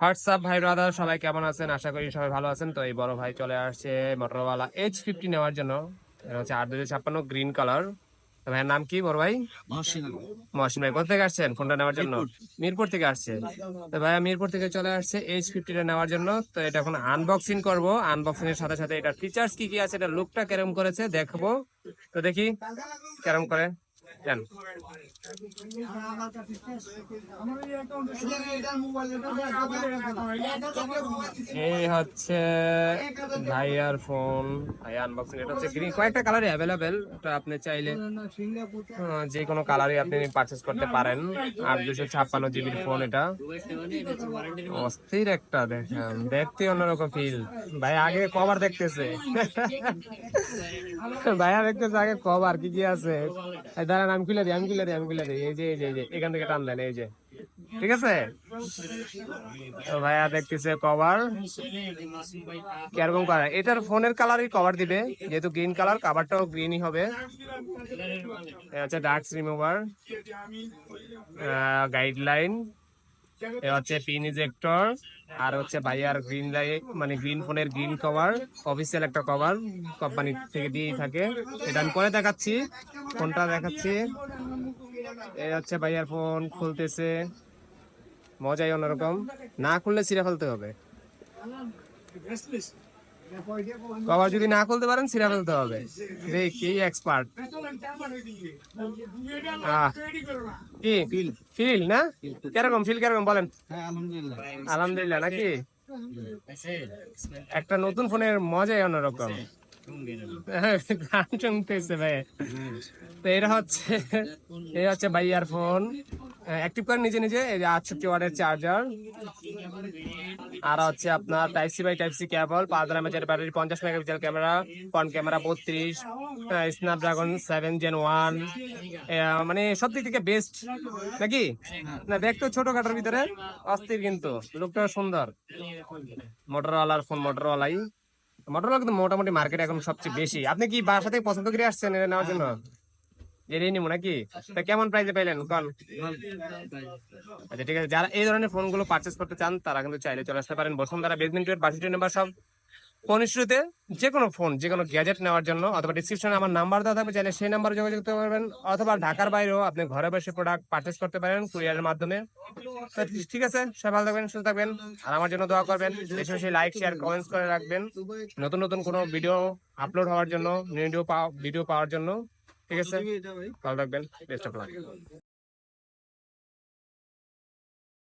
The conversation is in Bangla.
হোয়াটসঅ্যাপ ভাই ব্রাদার সবাই কেমন আছেন? আশা করি সবাই ভালো আছেন। তো এই বড় ভাই চলে আসছে মোটরওয়ালা এইচ ফিফটি নেওয়ার জন্য। এটা হচ্ছে আট দুশো ছাপ্পান্ন গ্রিন কালার ভাইয়ের নাম কি বড় ভাই? মহসিন ভাই কোথা থেকে আসছেন? ফোনটা নেওয়ার জন্য? মিরপুর। থেকে আসছে। তো ভাইয়া মিরপুর থেকে চলে আসছে এইচ ফিফটিটা নেওয়ার জন্য। তো এটা এখন আনবক্সিং করব। আনবক্সিং এর সাথে সাথে এটার ফিচার্স কি কি আছে এটা লুকটা কেরম করেছে দেখব। তো দেখি কেরম করে? জান। এই হচ্ছে ভাইয়ার ফোন। ভাই আনবক্সিং এটা হচ্ছে গ্রিন কয়েকটা কালারই অ্যাভেলেবেল এটা আপনি চাইলে যে কোনো কালারই আপনি পারচেজ করতে পারেন। আট দুশো ছাপ্পান্ন জিবির ফোন এটা। অস্থির একটা দেখেন দেখতে অন্যরকম ফিল ভাই আগে কভার দেখতেছে। ভাইয়া দেখতেছে আগে কভার কি কি আছে? এই দাঁড়ান আমি খুলে দিই, আমি খুলে দিই, আমি খুলে দিই। এই যে এই যে এখান থেকে টান দেন, এই যে। ঠিক আছে? তো ভাইয়া দেখতেছে কভার কীরকম কালার এটার ফোনের কালারই কভার দিবে, যেহেতু গ্রিন কালার কাভারটাও গ্রিনই হবে। হচ্ছে ডার্ক রিমুভার গাইডলাইন হচ্ছে পিন ইজেক্টর আর হচ্ছে ভাইয়ার গ্রিন লাইট মানে গ্রিন ফোনের গ্রিন কভার অফিসিয়াল একটা কভার কোম্পানি থেকে দিয়েই থাকে। এটা আমি পরে দেখাচ্ছি। ফোনটা দেখাচ্ছি। এই হচ্ছে ভাইয়ার ফোন খুলতেছে। মজাই অন্যরকম। না খুললে সিরা ফেলতে হবে। কভার যদি না খুলতে পারেন ছিঁড়ে ফেলতে হবে। দেখ কি এক্সপার্ট কি? ফিল ফিল না? কীরকম ফিল কীরকম বলেন। আলহামদুলিল্লাহ। নাকি? একটা নতুন ফোনের মজাই অন্যরকম। গান শুনতেছে ভাই। তো এটা হচ্ছে এই হচ্ছে ভাইয়ার ফোন অ্যাক্টিভ করে নিজে নিজে। এই যে আটষট্টি ওয়াটের চার্জার আর হচ্ছে আপনার type C by type C cable পাঁচ হাজার এমএচের ব্যাটারি পঞ্চাশ মেগাপিক্সেল ক্যামেরা ফ্রন্ট ক্যামেরা বত্রিশ স্ন্যাপড্রাগন সেভেন জেন ওয়ান মানে সব দিক থেকে বেস্ট নাকি? না দেখতে ছোটখাটোর ভিতরে। অস্থির কিন্তু। লুকটা সুন্দর। মোটরওয়ালার ফোন মোটরওয়ালাই মোটরওয়ালা কিন্তু মোটামুটি মার্কেট এখন সবচেয়ে বেশি। আপনি কি বাসা থেকে পছন্দ করে আসছেন এটা নেওয়ার জন্য? নাকি? তা কেমন পাইলেন? আচ্ছা ঠিক আছে। যারা এই ধরনের ফোনগুলো পারচেস করতে চান, তারা কিন্তু চাইলে চলে আসতে পারেন। বসুন্ধরা বেসমেন্টের বাসিটি নাম্বার সব ফোন ইস্যুতে যে কোনো ফোন যে কোনো গ্যাজেট নেওয়ার জন্য অথবা ডিসক্রিপশনে আমার নাম্বার দেওয়া থাকবে, চাইলে সেই নাম্বারে যোগাযোগ করতে পারবেন। অথবা ঢাকার বাইরেও আপনি ঘরে বসে প্রোডাক্ট পারচেস করতে পারেন কুরিয়ারের মাধ্যমে। ঠিক আছে, সবাই ভালো থাকবেন, সুস্থ থাকবেন, আর আমার জন্য দোয়া করবেন, বেশি লাইক শেয়ার কমেন্টস করে রাখবেন। নতুন নতুন কোনো ভিডিও আপলোড হওয়ার জন্য ভিডিও ভিডিও পাওয়ার জন্য। ঠিক আছে, ভালো থাকবেন বেস্ট অফ লাক